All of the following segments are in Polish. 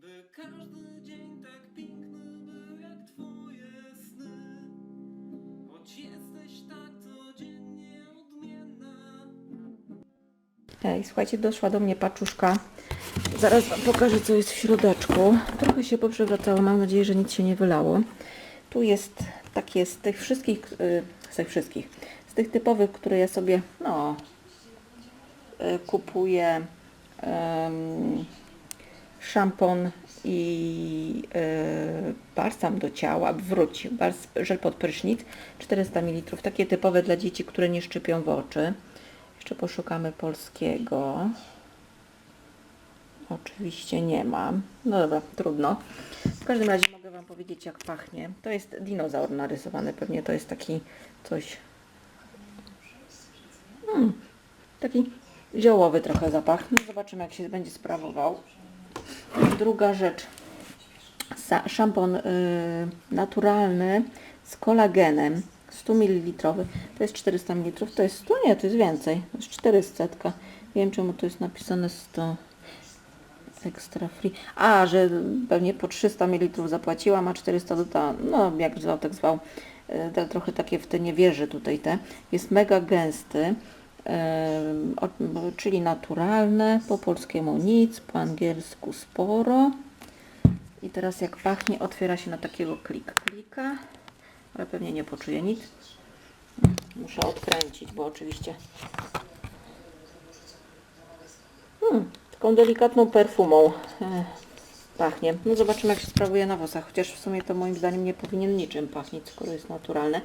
By każdy dzień tak piękny był jak twoje sny Choć jesteś tak codziennie odmienna Hej, słuchajcie, doszła do mnie paczuszka. Zaraz Wam pokażę, co jest w środeczku. Trochę się poprzewracało, mam nadzieję, że nic się nie wylało. Tu jest takie z tych wszystkich, y, z tych wszystkich, z tych typowych, które ja sobie, no, y, kupuję em, szampon i y, balsam do ciała, wróć, bals, żel pod prysznic, 400 ml, takie typowe dla dzieci, które nie szczypią w oczy. Jeszcze poszukamy polskiego. Oczywiście nie mam. No dobra, trudno. W każdym razie mogę Wam powiedzieć, jak pachnie. To jest dinozaur narysowany, pewnie to jest taki coś. Hmm, taki ziołowy trochę zapach. No zobaczymy, jak się będzie sprawował. Druga rzecz. Szampon y, naturalny z kolagenem 100 ml. To jest 400 ml. To jest 100? Nie, to jest więcej. To jest 400. Nie wiem czemu tu jest napisane 100 extra free. A, że pewnie po 300 ml zapłaciłam, a 400 dodałam. No, jak zwał, tak zwał. Y, te- Trochę takie w te nie wierzy tutaj te. Jest mega gęsty. Czyli naturalne, po polskiemu nic, po angielsku sporo. I teraz jak pachnie, otwiera się na takiego klik klika, ale pewnie nie poczuję nic. Muszę odkręcić, bo oczywiście hmm, taką delikatną perfumą e, pachnie. No zobaczymy jak się sprawuje na włosach, chociaż w sumie to moim zdaniem nie powinien niczym pachnieć, skoro jest naturalne.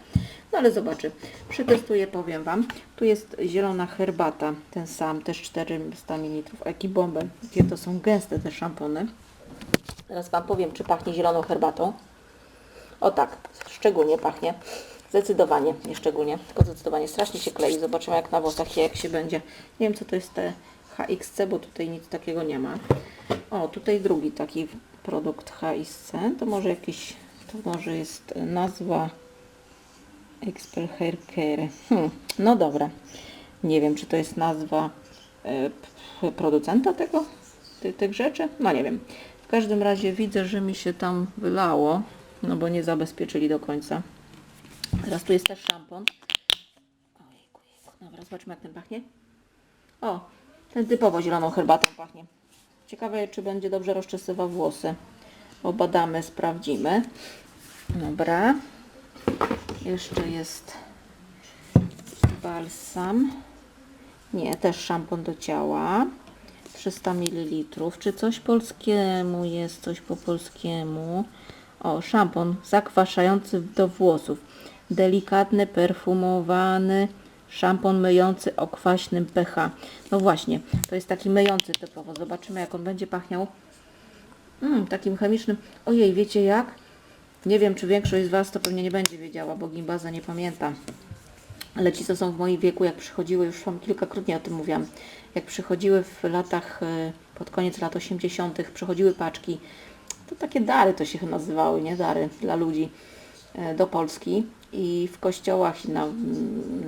No ale zobaczy. Przetestuję, powiem Wam. Tu jest zielona herbata, ten sam, też 400 ml. Jaki bombę. Jakie to są gęste te szampony. Teraz Wam powiem, czy pachnie zieloną herbatą. O tak, szczególnie pachnie. Zdecydowanie, nie szczególnie, tylko zdecydowanie strasznie się klei. Zobaczymy jak na włosach jak się będzie. Nie wiem co to jest te HXC, bo tutaj nic takiego nie ma. O, tutaj drugi taki produkt HXC. To może jakiś, to może jest nazwa Expert Hair Care. Hmm, no dobra. Nie wiem, czy to jest nazwa p- producenta tego, ty, tych rzeczy. No nie wiem. W każdym razie widzę, że mi się tam wylało, no bo nie zabezpieczyli do końca. Teraz tu jest też szampon. Ojejku, jejku. Dobra, zobaczmy jak ten pachnie. O, ten typowo zieloną herbatą pachnie. Ciekawe, czy będzie dobrze rozczesywał włosy. Obadamy, sprawdzimy. Dobra. Jeszcze jest balsam. Nie, też szampon do ciała. 300 ml. Czy coś polskiemu jest? Coś po polskiemu. O, szampon zakwaszający do włosów. Delikatny, perfumowany szampon myjący o kwaśnym pH. No właśnie, to jest taki myjący typowo. Zobaczymy, jak on będzie pachniał. Mm, takim chemicznym. Ojej, wiecie jak? Nie wiem, czy większość z Was to pewnie nie będzie wiedziała, bo Gimbaza nie pamięta. Ale ci, co są w moim wieku, jak przychodziły, już Wam kilkakrotnie o tym mówiłam, jak przychodziły w latach, e, pod koniec lat 80., przychodziły paczki, to takie dary to się nazywały, nie dary dla ludzi do Polski i w kościołach i na,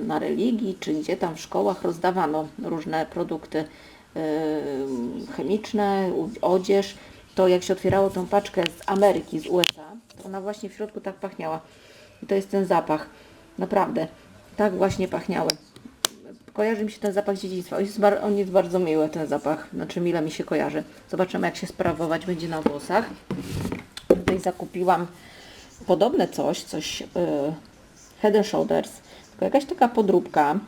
na religii, czy gdzie tam w szkołach rozdawano różne produkty e, chemiczne, odzież, to jak się otwierało tą paczkę z Ameryki, z USA, to ona właśnie w środku tak pachniała. I to jest ten zapach. Naprawdę. Tak właśnie pachniały. Kojarzy mi się ten zapach dzieciństwa. On jest, on jest bardzo miły, ten zapach. Znaczy mile mi się kojarzy. Zobaczymy, jak się sprawować będzie na włosach. Tutaj zakupiłam podobne coś, coś yy, Head and Shoulders. Tylko jakaś taka podróbka.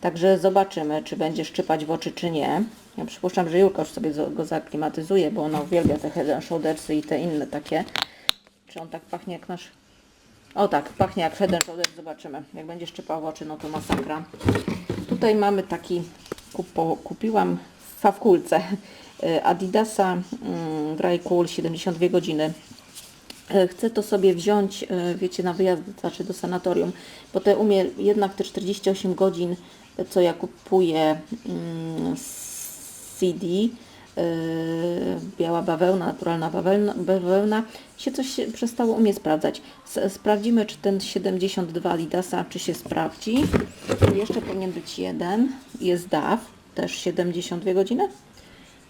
Także zobaczymy, czy będzie szczypać w oczy, czy nie. Ja przypuszczam, że Julka już sobie go zaklimatyzuje, bo ona uwielbia te Head and Shouldersy i te inne takie. Czy on tak pachnie jak nasz... O tak, pachnie jak Head and Shoulders, zobaczymy. Jak będzie szczypał w oczy, no to masakra. Tutaj mamy taki, kupo, kupiłam w fawkulce y, Adidasa mm, Dry Cool 72 godziny. E, Chcę to sobie wziąć, e, wiecie, na wyjazd, znaczy do sanatorium, bo te umie jednak te 48 godzin, e, co ja kupuję mm, CD, biała bawełna, naturalna bawełna, bawełna, się coś przestało u mnie sprawdzać. Sprawdzimy, czy ten 72 Adidasa, czy się sprawdzi. Jeszcze powinien być jeden, jest DAW, też 72 godziny.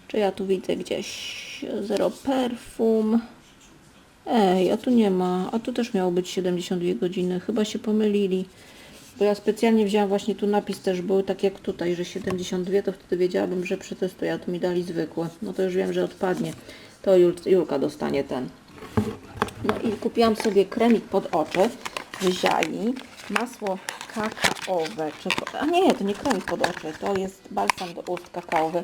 Czy ja tu widzę gdzieś zero perfum. Ej, a tu nie ma, a tu też miało być 72 godziny, chyba się pomylili. Bo ja specjalnie wzięłam właśnie tu napis też był tak jak tutaj, że 72, to wtedy wiedziałabym, że przetestuję, a tu mi dali zwykłe. No to już wiem, że odpadnie. To Jul, Julka dostanie ten. No i kupiłam sobie kremik pod oczy z Ziai, masło kakaowe. A nie, to nie kremik pod oczy, to jest balsam do ust kakaowy.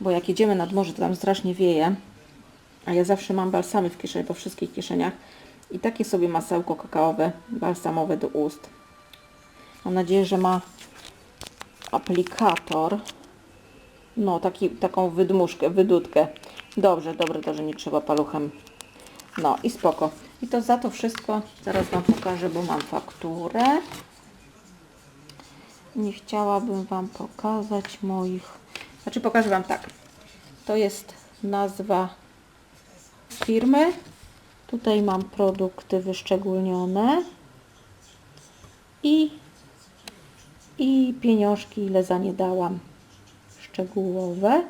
Bo jak jedziemy nad morze, to tam strasznie wieje. A ja zawsze mam balsamy w kieszeni, po wszystkich kieszeniach. I takie sobie masełko kakaowe, balsamowe do ust. Mam nadzieję, że ma aplikator. No, taki, taką wydmuszkę, wydutkę. Dobrze, dobre to, że nie trzeba paluchem. No i spoko. I to za to wszystko zaraz Wam pokażę, bo mam fakturę. Nie chciałabym Wam pokazać moich... Znaczy pokażę Wam tak. To jest nazwa firmy. Tutaj mam produkty wyszczególnione. I, i pieniążki, ile za nie dałam szczegółowe.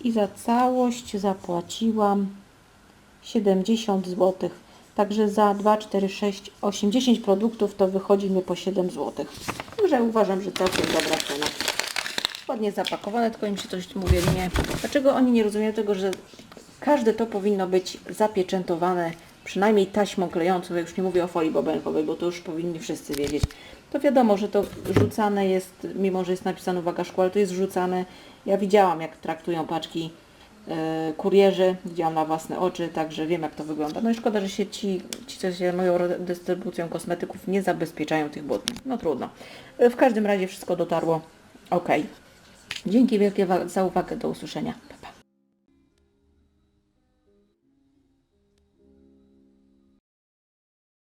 I za całość zapłaciłam 70 zł. Także za 2, 4, 6, 8, 10 produktów to wychodzi mi po 7 zł. Także uważam, że całkiem dobra cena. Ładnie zapakowane, tylko im się coś mówię, nie. Dlaczego oni nie rozumieją tego, że każde to powinno być zapieczętowane przynajmniej taśmą klejącą, ja już nie mówię o folii bobelkowej, bo to już powinni wszyscy wiedzieć. To wiadomo, że to rzucane jest, mimo że jest napisane uwaga szkła, ale to jest rzucane. Ja widziałam, jak traktują paczki e, kurierzy, widziałam na własne oczy, także wiem, jak to wygląda. No i szkoda, że się ci, ci co się zajmują dystrybucją kosmetyków, nie zabezpieczają tych butów. No trudno. E, W każdym razie wszystko dotarło ok. Dzięki wielkie za uwagę. Do usłyszenia.